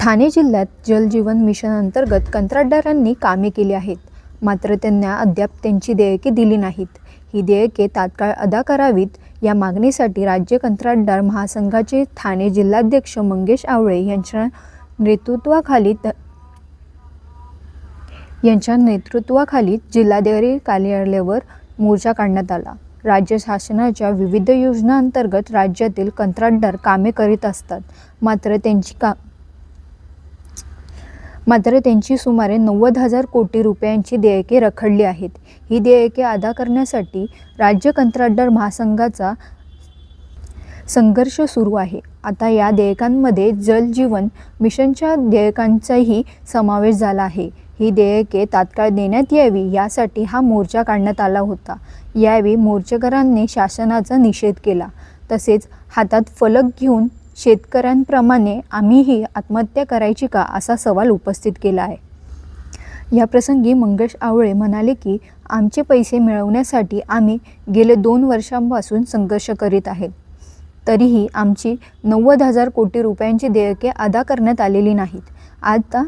ठाणे जिल्ह्यात जलजीवन मिशन अंतर्गत कंत्राटदारांनी कामे केली आहेत. मात्र त्यांना अद्याप त्यांची देयके दिली नाहीत. ही देयके तात्काळ अदा करावीत. या मागणीसाठी राज्य कंत्राटदार महासंघाचे ठाणे जिल्हाध्यक्ष मंगेश आवळे यांच्या नेतृत्वाखाली यांच्या नेतृत्वाखाली जिल्हाधिकारी कार्यालयावर मोर्चा काढण्यात आला. राज्य शासनाच्या विविध योजनांतर्गत राज्यातील कंत्राटदार कामे करीत असतात. मात्र त्यांची का मात्र त्यांची सुमारे नव्वद हजार कोटी रुपयांची देयके रखडली आहेत. ही देयके अदा करण्यासाठी राज्य कंत्राटदार महासंघाचा संघर्ष सुरू आहे. आता या देयकांमध्ये जल जीवन मिशनच्या देयकांचाही समावेश झाला आहे. ही देयके तात्काळ देण्यात यावी यासाठी हा मोर्चा काढण्यात आला होता. यावेळी मोर्चेकरांनी शासनाचा निषेध केला. तसेच हातात फलक घेऊन शेतकऱ्यांप्रमाणे आम्हीही आत्महत्या करायची का असा सवाल उपस्थित केला आहे. या प्रसंगी मंगेश आवळे म्हणाले की आमचे पैसे मिळवण्यासाठी आम्ही गेले दोन वर्षांपासून संघर्ष करीत आहेत. तरीही आमची नव्वद हजार कोटी रुपयांची देयके अदा करण्यात आलेली नाहीत. आता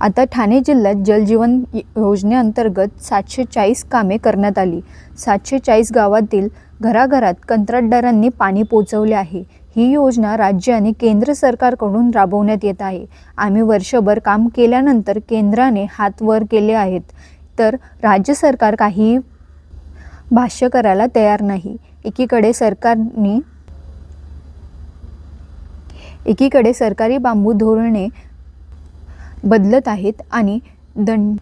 आता ठाणे जिल्ह्यात जलजीवन योजनेअंतर्गत सातशे चाळीस कामे करण्यात आली. सातशे चाळीस गावातील घराघरात कंत्राटदारांनी पाणी पोचवले आहे. ही योजना राज्य आणि केंद्र सरकारकडून राबवण्यात येत आहे. आम्ही वर्षभर काम केल्यानंतर केंद्राने हात वर केले आहेत. तर राज्य सरकार काही भाष्य करायला तयार नाही. एकीकडे सरकारने एकीकडे सरकारी बांबू धोरणे बदलत आहेत आणि दंड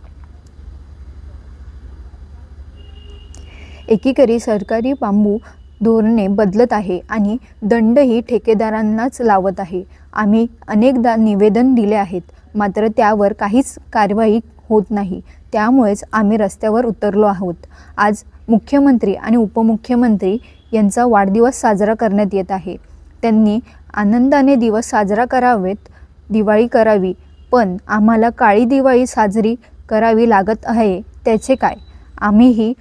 एकीकडे सरकारी बांबू धोरणे बदलत आहे आणि दंडही ठेकेदारांनाच लावत आहे. आम्ही अनेकदा निवेदन दिले आहेत मात्र त्यावर काहीच कारवाई होत नाही. त्यामुळेच आम्ही रस्त्यावर उतरलो आहोत. आज मुख्यमंत्री आणि उपमुख्यमंत्री यांचा वाढदिवस साजरा करण्यात येत आहे. त्यांनी आनंदाने दिवस साजरा करावेत दिवाळी करावी पण आम्हाला काळी दिवाळी साजरी करावी लागत आहे त्याचे काय? आम्हीही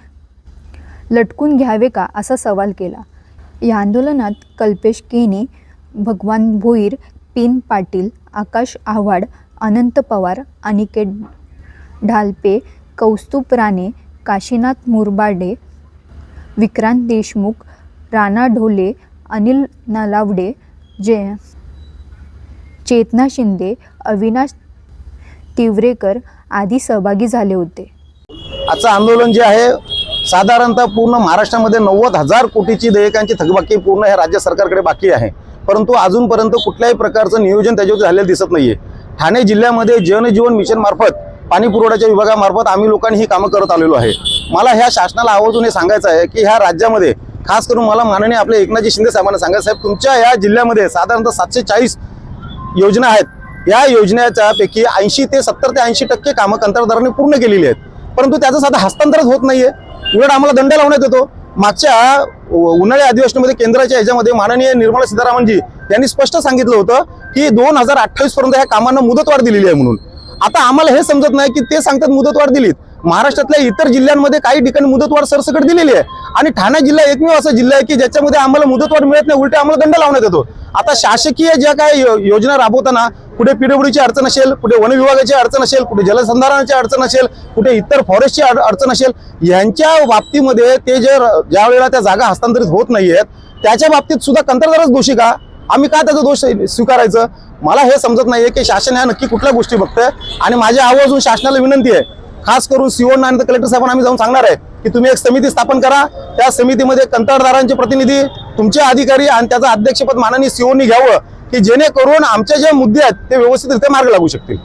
लटकून घ्यावे का असा सवाल केला. या आंदोलनात कल्पेश केनी भगवान भोईर पिन पाटील आकाश आव्हाड अनंत पवार अनिकेत ढालपे कौस्तुभ राणे काशीनाथ मुरबाडे विक्रांत देशमुख राणा ढोले अनिल नलावडे जे चेतना शिंदे अविनाश तिवरेकर आदी सहभागी झाले होते. आजचं आंदोलन जे आहे साधारणतः पूर्ण महाराष्ट्रामध्ये नव्वद हजार कोटीची देयकांची थकबाकी पूर्ण ह्या राज्य सरकारकडे बाकी आहे. परंतु अजूनपर्यंत कुठल्याही प्रकारचं नियोजन त्याच्यावर झालेलं दिसत नाहीये. ठाणे जिल्ह्यामध्ये जनजीवन मिशन मार्फत पाणी पुरवठ्याच्या विभागामार्फत आम्ही लोकांनी ही कामं करत आलेलो आहे. मला ह्या शासनाला आवर्जून हे सांगायचं आहे की ह्या राज्यामध्ये खास करून मला माननीय आपले एकनाथजी शिंदे साहेबांना सांगायचं साहेब तुमच्या या जिल्ह्यामध्ये साधारणतः सातशे चाळीस योजना आहेत. या योजनेच्या पैकी ऐंशी ते सत्तर ते ऐंशी टक्के कामं कंत्राटदारांनी पूर्ण केलेली आहेत. परंतु त्याचं साधं हस्तांतरच होत नाहीये. उलट आम्हाला दंड लावण्यात येतो. मागच्या उन्हाळी अधिवेशनामध्ये केंद्राच्या याच्यामध्ये माननीय निर्मला सीतारामनजी यांनी स्पष्ट सांगितलं होतं की दोन हजार अठ्ठावीस पर्यंत ह्या कामांना मुदतवाढ दिलेली आहे म्हणून. आता आम्हाला हे समजत नाही की ते सांगतात मुदतवाढ दिलीत. महाराष्ट्रातल्या इतर जिल्ह्यांमध्ये काही ठिकाणी मुदतवाढ सरसकट दिलेली आहे. आणि ठाणे जिल्हा एकमेव असा जिल्हा आहे की ज्याच्यामध्ये आम्हाला मुदतवाढ मिळत नाही उलटे आम्हाला दंड लावण्यात येतो. आता शासकीय ज्या काही योजना राबवताना कुठे पीडब्ल्यूची अडचण असेल कुठे वन विभागाची अडचण असेल कुठे जलसंधारणाची अडचण असेल कुठे इतर फॉरेस्टची अडचण असेल यांच्या बाबतीमध्ये ते जे ज्या वेळेला त्या जागा हस्तांतरित होत नाही आहेत त्याच्या बाबतीत सुद्धा कंत्राटदारच दोषी का? आम्ही का त्याचा दोष स्वीकारायचं? मला हे समजत नाहीये की शासन ह्या नक्की कुठल्या गोष्टी बघतंय आणि माझी आवाजून शासनाला विनंती आहे खास करून सीओना आणि कलेक्टर साहेबांना आम्ही जाऊन सांगणार आहे की तुम्ही एक समिती स्थापन करा. त्या समितीमध्ये कंत्राटदारांचे प्रतिनिधी तुमचे अधिकारी आणि त्याचं अध्यक्षपद माननीय सीओनी घ्यावं. की जेणेकरून आमचे जे मुद्दे आहेत ते व्यवस्थितरित्या मार्ग लागू शकतील.